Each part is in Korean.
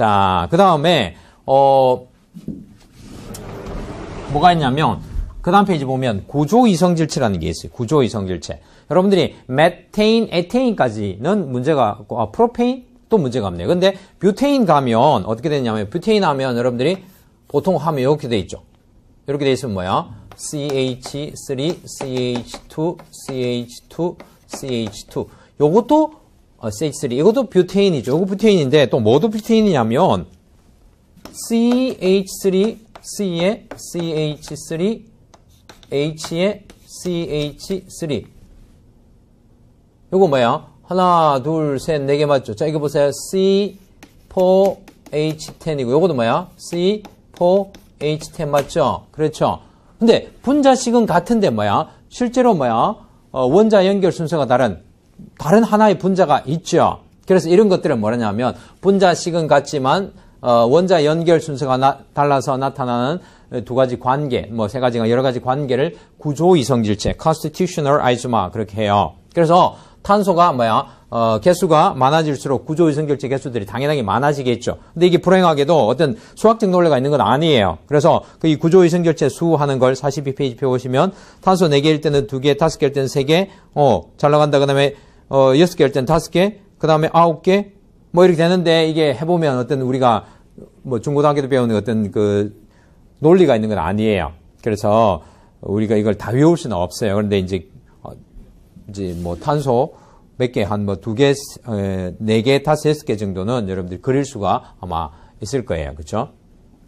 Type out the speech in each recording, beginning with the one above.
자, 그 다음에, 어, 뭐가 있냐면, 그 다음 페이지 보면 구조 이성질체라는 게 있어요. 구조 이성질체. 여러분들이 메테인, 에테인까지는 문제가 아, 프로페인? 또 문제가 없네요. 근데 뷰테인 가면 어떻게 되냐면, 뷰테인 하면 여러분들이 보통 하면 이렇게 돼 있죠. 이렇게 돼 있으면 뭐야? CH3, CH2, CH2, CH2. 요것도 어, CH3. 이것도 뷰테인이죠. 이거 뷰테인인데 또 뭐도 뷰테인이냐면 CH3, C에 CH3, H에 CH3. 요거 뭐야? 하나, 둘, 셋, 네 개 맞죠? 자, 이거 보세요. C4H10이고 요것도 뭐야? C4H10 맞죠? 그렇죠? 근데 분자식은 같은데 뭐야? 실제로 뭐야? 어, 원자 연결 순서가 다른 다른 하나의 분자가 있죠. 그래서 이런 것들은 뭐냐면 분자식은 같지만 어, 원자 연결 순서가 나, 달라서 나타나는 두 가지 관계, 뭐 세 가지가 여러 가지 관계를 구조 이성질체, constitutional isomer 그렇게 해요. 그래서 탄소가 뭐야? 어, 개수가 많아질수록 구조 이성질체 개수들이 당연하게 많아지겠죠. 근데 이게 불행하게도 어떤 수학적 논리가 있는 건 아니에요. 그래서 그 이 구조 이성질체 수 하는 걸 42페이지 펴 보시면 탄소 4개일 때는 2개, 5개일 때는 3개, 어, 잘 나간다. 그 다음에 어, 6개일 때는 5개, 그 다음에 9개 뭐 이렇게 되는데 이게 해 보면 어떤 우리가 뭐 중고등학교 때 배우는 어떤 그 논리가 있는 건 아니에요. 그래서 우리가 이걸 다 외울 수는 없어요. 그런데 이제 어, 이제 뭐 탄소 몇 개, 한 뭐 두 개, 네 개, 다섯, 개 정도는 여러분들이 그릴 수가 아마 있을 거예요. 그죠?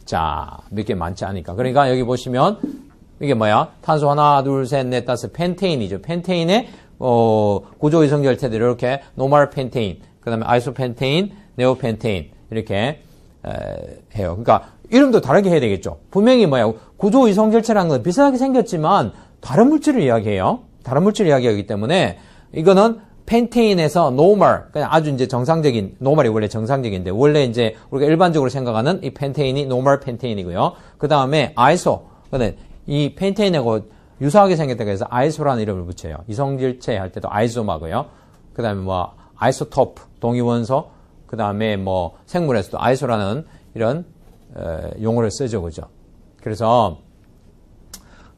자, 몇 개 많지 않으니까. 그러니까 여기 보시면 이게 뭐야? 탄소 하나, 둘, 셋, 넷, 다섯, 펜테인이죠. 펜테인의 어, 구조 이성결태들 이렇게 노멀 펜테인, 그 다음에 아이소펜테인, 네오펜테인 이렇게 에, 해요. 그러니까 이름도 다르게 해야 되겠죠. 분명히 뭐야? 구조 이성결체라는 건 비슷하게 생겼지만 다른 물질을 이야기해요. 다른 물질을 이야기하기 때문에 이거는 펜테인에서 노멀, 그냥 아주 이제 정상적인, 노멀이 원래 정상적인데, 원래 이제 우리가 일반적으로 생각하는 이 펜테인이 노멀 펜테인이고요. 그 다음에 아이소, 근데 이 펜테인하고 유사하게 생겼다고 해서 아이소라는 이름을 붙여요. 이성질체 할 때도 아이소마고요. 그 다음에 뭐 아이소토프, 동위원소, 그 다음에 뭐 생물에서도 아이소라는 이런 에, 용어를 쓰죠. 그죠? 그래서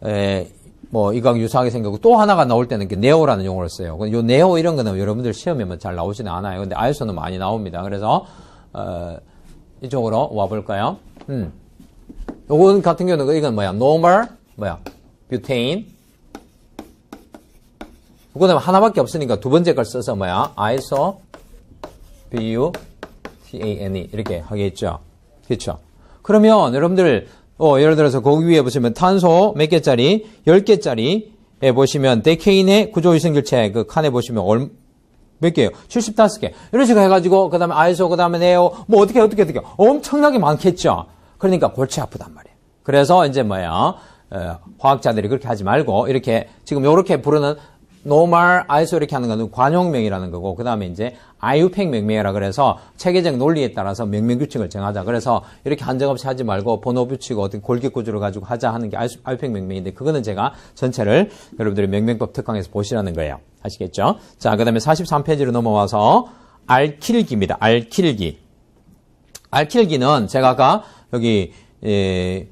에, 뭐 이거하고 유사하게 생겼고 또 하나가 나올 때는 네오라는 용어를 써요. 요 네오 이런 거는 여러분들 시험에 뭐잘 나오지는 않아요. 근데 아이소는 많이 나옵니다. 그래서 어, 이쪽으로 와 볼까요? 음. 요건 같은 경우는 이건 뭐야? normal 뭐야? 뷰테인 그 다음에 하나밖에 없으니까 두 번째 걸 써서 뭐야? 아이소 BU TANE 이렇게 하겠죠. 그렇죠? 그러면 여러분들 어, 예를 들어서 거기 위에 보시면 탄소 몇 개짜리? 10개짜리에 보시면 데케인의 구조위생결체 그 칸에 보시면 얼, 몇 개예요? 75개. 이런 식으로 해가지고 그 다음에 아이소 그 다음에 네오 뭐 어떻게 어떻게 어떻게 엄청나게 많겠죠. 그러니까 골치 아프단 말이에요. 그래서 이제 뭐야 어, 화학자들이 그렇게 하지 말고 이렇게 지금 이렇게 부르는 노말 아이소 이렇게 하는 거는 관용명이라는 거고 그 다음에 이제 아유팽 명명이라 그래서 체계적 논리에 따라서 명명 규칙을 정하자. 그래서 이렇게 한정없이 하지 말고 번호 붙이고 어떤 골격 구조를 가지고 하자 하는 게 아유팽 명명인데 그거는 제가 전체를 여러분들이 명명법 특강에서 보시라는 거예요. 아시겠죠? 자, 그 다음에 43페이지로 넘어와서 알킬기입니다. 알킬기. 알킬기는 제가 아까 여기 예,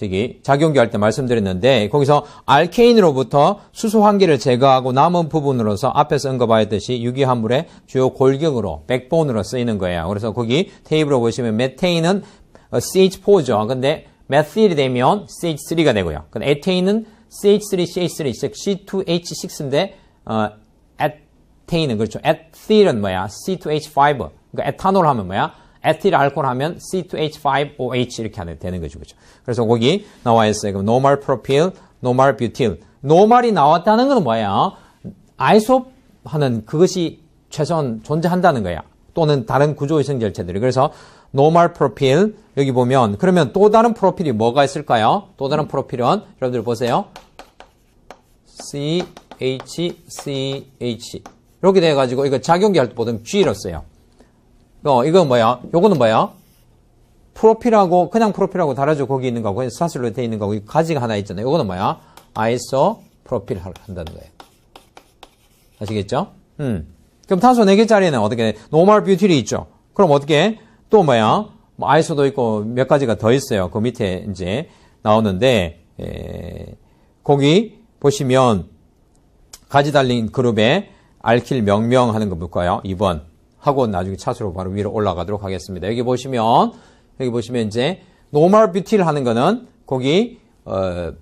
저기 작용기 할 때 말씀드렸는데 거기서 알케인으로부터 수소 한 개를 제거하고 남은 부분으로서 앞에서 언급하였듯이 유기화물의 주요 골격으로 백본으로 쓰이는 거예요. 그래서 거기 테이블을 보시면 메테인은 CH4죠. 근데 메틸이 되면 CH3가 되고요. 근데 에테인은 CH3, CH3, 즉 C2H6인데 어, 에테인은 그렇죠. 에틸은 뭐야? C2H5. 그러니까 에탄올 하면 뭐야? 에틸 알코올 하면 C2H5OH 이렇게 하면 되는 거죠. 그죠? 그래서 거기 나와 있어요. 그럼 노말 프로필, 노말 뷰틸. 노말이 나왔다는 건 뭐야? 아이소 하는 그것이 최소한 존재한다는 거야. 또는 다른 구조위성 절체들이. 그래서 노말 프로필 여기 보면 그러면 또 다른 프로필이 뭐가 있을까요? 또 다른 프로필은 여러분들 보세요. CH, CH 이렇게 돼가지고 이거 작용기 할때 보통 G로 써요. 어, 이건 뭐야? 요거는 뭐야? 프로필하고, 그냥 프로필하고 다르죠. 거기 있는 거고, 사슬로 되어 있는 거고, 가지가 하나 있잖아요. 요거는 뭐야? 아이소 프로필 한다는 거예요. 아시겠죠? 음. 그럼 탄소 4개짜리는 어떻게, 노멀 뷰틸이 있죠. 그럼 어떻게, 또 뭐야? 뭐 아이소도 있고 몇 가지가 더 있어요. 그 밑에 이제 나오는데 에, 거기 보시면 가지 달린 그룹에 알킬 명명하는 거 볼까요? 2번 하고 나중에 차수로 바로 위로 올라가도록 하겠습니다. 여기 보시면 여기 보시면 이제 노멀 뷰티를 하는 거는 거기 어,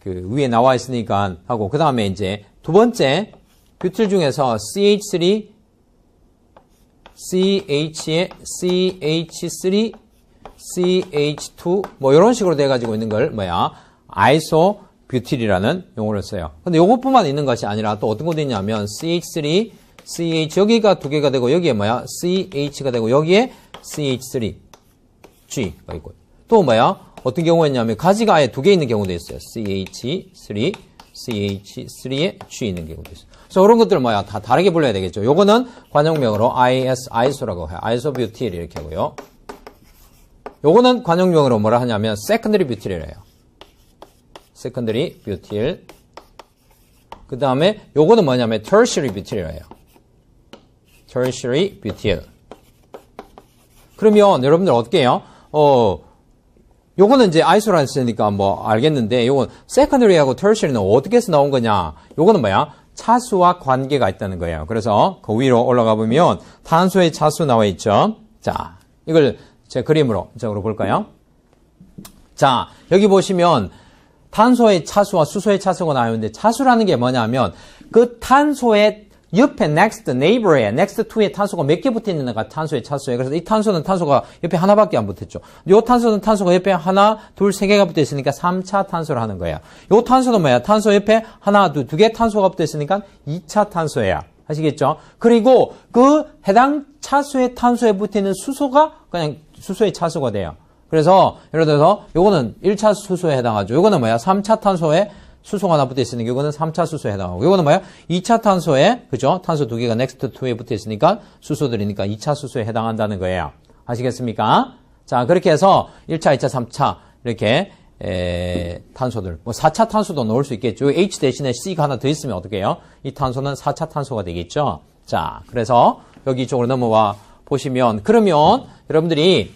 그 위에 나와 있으니까 하고 그 다음에 이제 두 번째 뷰틸 중에서 CH3 CH에 CH3 CH2 뭐 이런 식으로 돼 가지고 있는 걸 뭐야 아이소 뷰틸이라는 용어를 써요. 근데 요것뿐만 있는 것이 아니라 또 어떤 것도 있냐면 CH3 CH 여기가 두 개가 되고 여기에 뭐야 CH가 되고 여기에 CH3 G가 있고 또 뭐야 어떤 경우가 있냐면 가지가 아예 두 개 있는 경우도 있어요. CH3 CH3에 G 있는 경우도 있어요. 그래서 그런 것들 뭐야 다 다르게 불러야 되겠죠. 요거는 관용명으로 IS 아이소라고 해요. 아이소 뷰틸 이렇게 하고요. 요거는 관용명으로 뭐라 하냐면 secondary 뷰틸이래요. secondary 뷰틸. 그 다음에 요거는 뭐냐면 tertiary 뷰틸이래요. Tertiary 뷰틸. 그러면 여러분들 어떻게 해요? 어, 요거는 이제 아이소라는 쓰니까 뭐 알겠는데 요건 secondary하고 tertiary는 어떻게 해서 나온 거냐? 요거는 뭐야? 차수와 관계가 있다는 거예요. 그래서 그 위로 올라가 보면 탄소의 차수 나와 있죠. 자, 이걸 제 그림으로 적으로 볼까요? 자, 여기 보시면 탄소의 차수와 수소의 차수가 나오는데 차수라는 게 뭐냐면 그 탄소의 옆에 next neighbor에 next to에 탄소가 몇 개 붙어 있는 애가 탄소의 차수예요. 그래서 이 탄소는 탄소가 옆에 하나밖에 안 붙었죠. 요 탄소는 탄소가 옆에 하나, 둘, 세 개가 붙어 있으니까 3차 탄소를 하는 거예요. 요 탄소는 뭐야? 탄소 옆에 하나, 둘, 두 개 탄소가 붙어 있으니까 2차 탄소예요. 아시겠죠? 그리고 그 해당 차수의 탄소에 붙어 있는 수소가 그냥 수소의 차수가 돼요. 그래서 예를 들어서 요거는 1차 수소에 해당하죠. 요거는 뭐야? 3차 탄소에 수소가 하나 붙어 있으니까 이거는 3차 수소에 해당하고 이거는 뭐야? 2차 탄소에 그죠? 탄소 두 개가 넥스트 2에 붙어 있으니까 수소들이니까 2차 수소에 해당한다는 거예요. 아시겠습니까? 자, 그렇게 해서 1차, 2차, 3차 이렇게 에, 탄소들 뭐 4차 탄소도 넣을 수 있겠죠. H 대신에 C가 하나 더 있으면 어떻게 해요? 이 탄소는 4차 탄소가 되겠죠. 자, 그래서 여기 이쪽으로 넘어와 보시면 그러면 여러분들이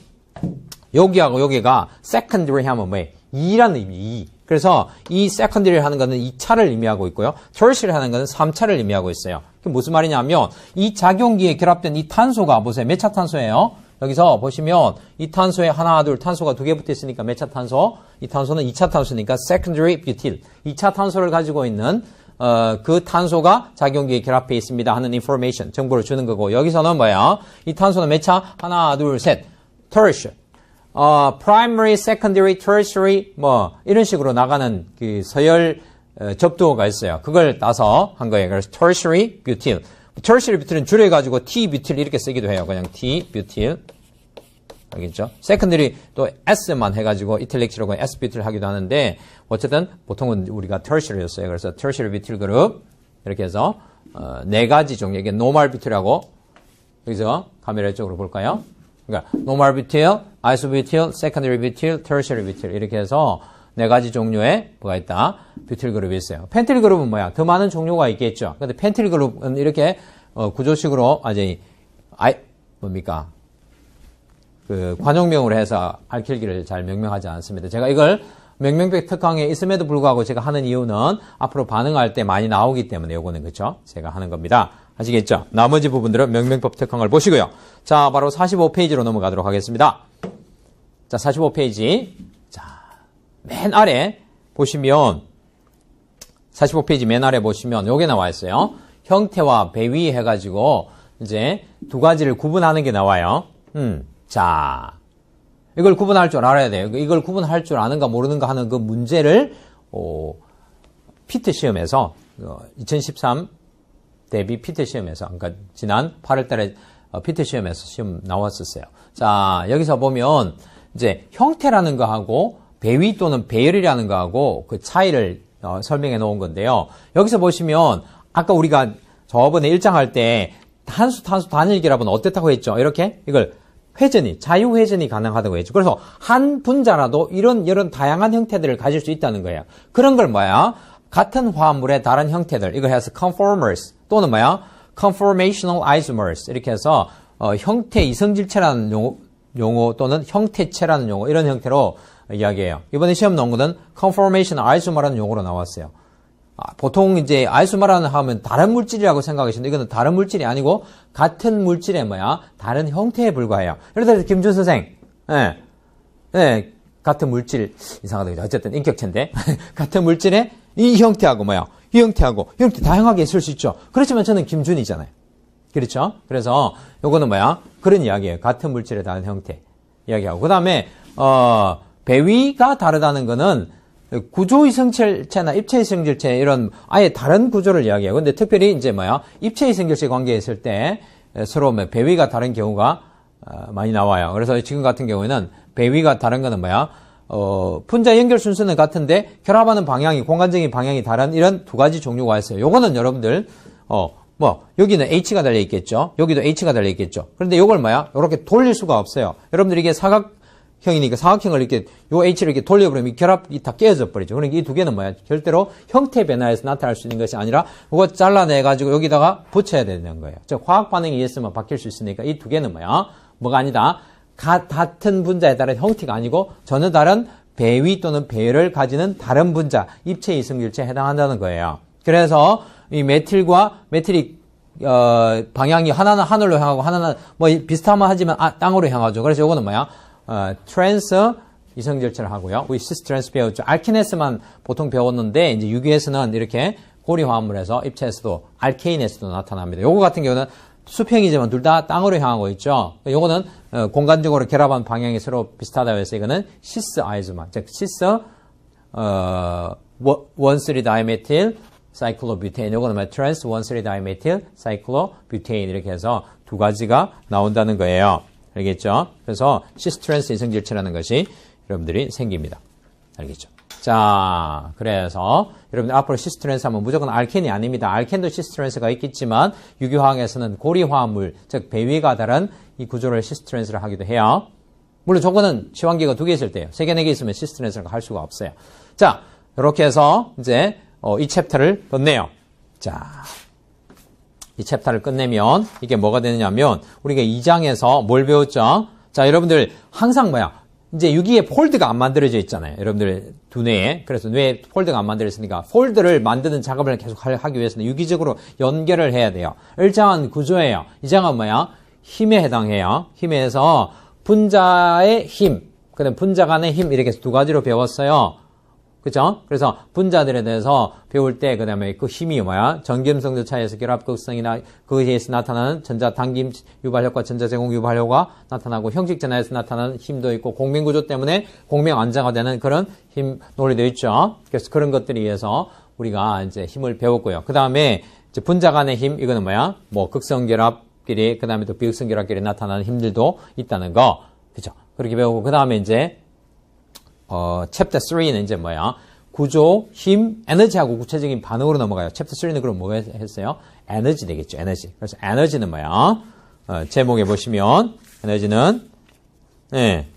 여기하고 여기가 secondary 하면 뭐예요? 2라는 의미, 2. 그래서 이 secondary 하는 거는 2차를 의미하고 있고요. tertiary 하는 거는 3차를 의미하고 있어요. 무슨 말이냐면 이 작용기에 결합된 이 탄소가 보세요. 몇 차 탄소예요? 여기서 보시면 이 탄소에 하나, 둘, 탄소가 두 개 붙어 있으니까 몇 차 탄소? 이 탄소는 2차 탄소니까 secondary butyl. 2차 탄소를 가지고 있는 어, 그 탄소가 작용기에 결합해 있습니다 하는 information, 정보를 주는 거고 여기서는 뭐야? 이 탄소는 몇 차? 하나, 둘, 셋. tertiary. 어, primary, secondary, tertiary 뭐 이런 식으로 나가는 그 서열 어, 접두어가 있어요. 그걸 따서 한 거예요. 그래서 tertiary butyl. tertiary butyl은 줄여 가지고 T butyl 이렇게 쓰기도 해요. 그냥 T butyl. 알겠죠? secondary 또 S만 해가지고 이탈릭시라고 S butyl 하기도 하는데 어쨌든 보통은 우리가 tertiary였어요. 그래서 tertiary butyl 그룹 이렇게 해서 어, 네 가지 종류 이게 normal butyl하고 여기서 카메라 쪽으로 볼까요? 그러니까 normal butyl, isobutyl, secondary butyl, tertiary butyl 이렇게 해서 네 가지 종류의 뭐가 있다. 뷰틸 그룹이 있어요. 펜틸 그룹은 뭐야? 더 많은 종류가 있겠죠. 근데 펜틸 그룹은 이렇게 어, 구조식으로 아직 아이 뭡니까? 그 관용명으로 해서 알킬기를 잘 명명하지 않습니다. 제가 이걸 명명백 특강에 있음에도 불구하고 제가 하는 이유는 앞으로 반응할 때 많이 나오기 때문에 요거는 그렇죠? 제가 하는 겁니다. 아시겠죠? 나머지 부분들은 명명법 특강을 보시고요. 자, 바로 45페이지로 넘어가도록 하겠습니다. 자, 45페이지. 자, 맨 아래 보시면 45페이지 맨 아래 보시면 요게 나와 있어요. 형태와 배위 해가지고 이제 두 가지를 구분하는 게 나와요. 음, 자, 이걸 구분할 줄 알아야 돼요. 이걸 구분할 줄 아는가 모르는가 하는 그 문제를 어, 피트 시험에서 어, 2013 대비 피트 시험에서 그러니까 지난 8월달에 어, 피트 시험에서 시험 나왔었어요. 자 여기서 보면 이제 형태라는 거하고 배위 또는 배열이라는 거하고 그 차이를 어, 설명해 놓은 건데요. 여기서 보시면 아까 우리가 저번에 일장 할 때 탄수 탄수 단일 결합은 어땠다고 했죠? 이렇게 이걸 회전이 자유 회전이 가능하다고 했죠. 그래서 한 분자라도 이런 이런 다양한 형태들을 가질 수 있다는 거예요. 그런 걸 뭐야? 같은 화합물의 다른 형태들 이걸 해서 conformers 또는 뭐야? conformational isomers 이렇게 해서 어, 형태 이성질체라는 용어 용어 또는 형태체라는 용어 이런 형태로 이야기해요. 이번에 시험 나온 거는 conformation 아이소마라는 용어로 나왔어요. 아, 보통 이제 아이소마라는 하면 다른 물질이라고 생각하시는데 이거는 다른 물질이 아니고 같은 물질의 뭐야 다른 형태에 불과해요. 예를 들어서 김준 선생, 예, 예, 같은 물질 이상하다? 어쨌든 인격체인데 같은 물질의 이 형태하고 뭐야 이 형태하고 이 형태 다양하게 있을 수 있죠. 그렇지만 저는 김준이잖아요. 그렇죠? 그래서 요거는 뭐야 그런 이야기예요. 같은 물질의 다른 형태 이야기하고 그 다음에 어, 배위가 다르다는 거는 구조 이성질체나 입체 이성질체 이런 아예 다른 구조를 이야기해요. 근데 특별히 이제 뭐야 입체 이성질체 관계에 있을 때 서로 뭐 배위가 다른 경우가 어, 많이 나와요. 그래서 지금 같은 경우에는 배위가 다른 거는 뭐야? 어, 분자 연결 순서는 같은데 결합하는 방향이 공간적인 방향이 다른 이런 두 가지 종류가 있어요. 요거는 여러분들 어, 뭐 여기는 H가 달려 있겠죠. 여기도 H가 달려 있겠죠. 그런데 요걸 뭐야? 이렇게 돌릴 수가 없어요. 여러분들 이게 사각형이니까 사각형을 이렇게 요 H를 이렇게 돌려버리면 이 결합이 다 깨져 버리죠. 그러니까 이 두 개는 뭐야? 절대로 형태 변화에서 나타날 수 있는 것이 아니라 이거 잘라내 가지고 여기다가 붙여야 되는 거예요. 즉 화학 반응이 있으면 바뀔 수 있으니까 이 두 개는 뭐야? 뭐가 아니다. 가, 같은 분자에 따른 형태가 아니고 전혀 다른 배위 또는 배열을 가지는 다른 분자, 입체 이성질체에 해당한다는 거예요. 그래서 이 메틸과 메틸이 어, 방향이 하나는 하늘로 향하고 하나는 뭐 비슷하면 하지만 아, 땅으로 향하죠. 그래서 이거는 뭐야? 어, 트랜스 이성질체를 하고요. 우리 시스 트랜스 배웠죠. 알키네스만 보통 배웠는데 이제 유기에서는 이렇게 고리 화합물에서 입체에서도 알케인에서도 나타납니다. 요거 같은 경우는 수평이지만 둘 다 땅으로 향하고 있죠. 요거는 어, 공간적으로 결합한 방향이 서로 비슷하다고 해서 이거는 시스 아이즈마, 즉 시스 어, 원쓰리 다이메틸 사이클로뷰테인 요거는 뭐 트랜스 원쓰리 다이메틸 사이클로뷰테인 이렇게 해서 두 가지가 나온다는 거예요. 알겠죠? 그래서 시스 트랜스 이성질체라는 것이 여러분들이 생깁니다. 알겠죠? 자, 그래서 여러분들 앞으로 시스트랜스 하면 무조건 알켄이 아닙니다. 알켄도 시스트랜스가 있겠지만 유기화학에서는 고리화합물, 즉 배위가 다른 이 구조를 시스트랜스를 하기도 해요. 물론 조건은 시황기가 두 개 있을 때요. 세 개, 네 개 있으면 시스트랜스를 할 수가 없어요. 자, 이렇게 해서 이제 어, 이 챕터를 끝내요. 자, 이 챕터를 끝내면 이게 뭐가 되느냐면 우리가 2장에서 뭘 배웠죠? 자, 여러분들 항상 뭐야? 이제 유기에 폴드가 안 만들어져 있잖아요. 여러분들 두뇌에. 그래서 뇌에 폴드가 안 만들어졌으니까 폴드를 만드는 작업을 계속 하기 위해서는 유기적으로 연결을 해야 돼요. 일정한 구조예요. 이 장은 뭐야? 힘에 해당해요. 힘에서 분자의 힘, 그다음 분자 간의 힘 이렇게 두 가지로 배웠어요. 그죠? 그래서 분자들에 대해서 배울 때, 그 다음에 그 힘이 뭐야? 전기음성도 차이에서 결합극성이나 그에 의해서 나타나는 전자 당김 유발 효과, 전자 제공 유발 효과 나타나고 형식 전화에서 나타나는 힘도 있고 공명 구조 때문에 공명 안정화되는 그런 힘 논리도 있죠. 그래서 그런 것들에 의해서 우리가 이제 힘을 배웠고요. 그 다음에 분자 간의 힘, 이거는 뭐야? 뭐 극성 결합끼리, 그 다음에 또 비극성 결합끼리 나타나는 힘들도 있다는 거. 그죠? 그렇게 배우고, 그 다음에 이제 어, 챕터 3는 이제 뭐야? 구조, 힘, 에너지하고 구체적인 반응으로 넘어가요. 챕터 3는 그럼 뭐 했어요? 에너지 되겠죠. 에너지. 그래서 에너지는 뭐야? 어, 제목에 보시면 에너지는 네,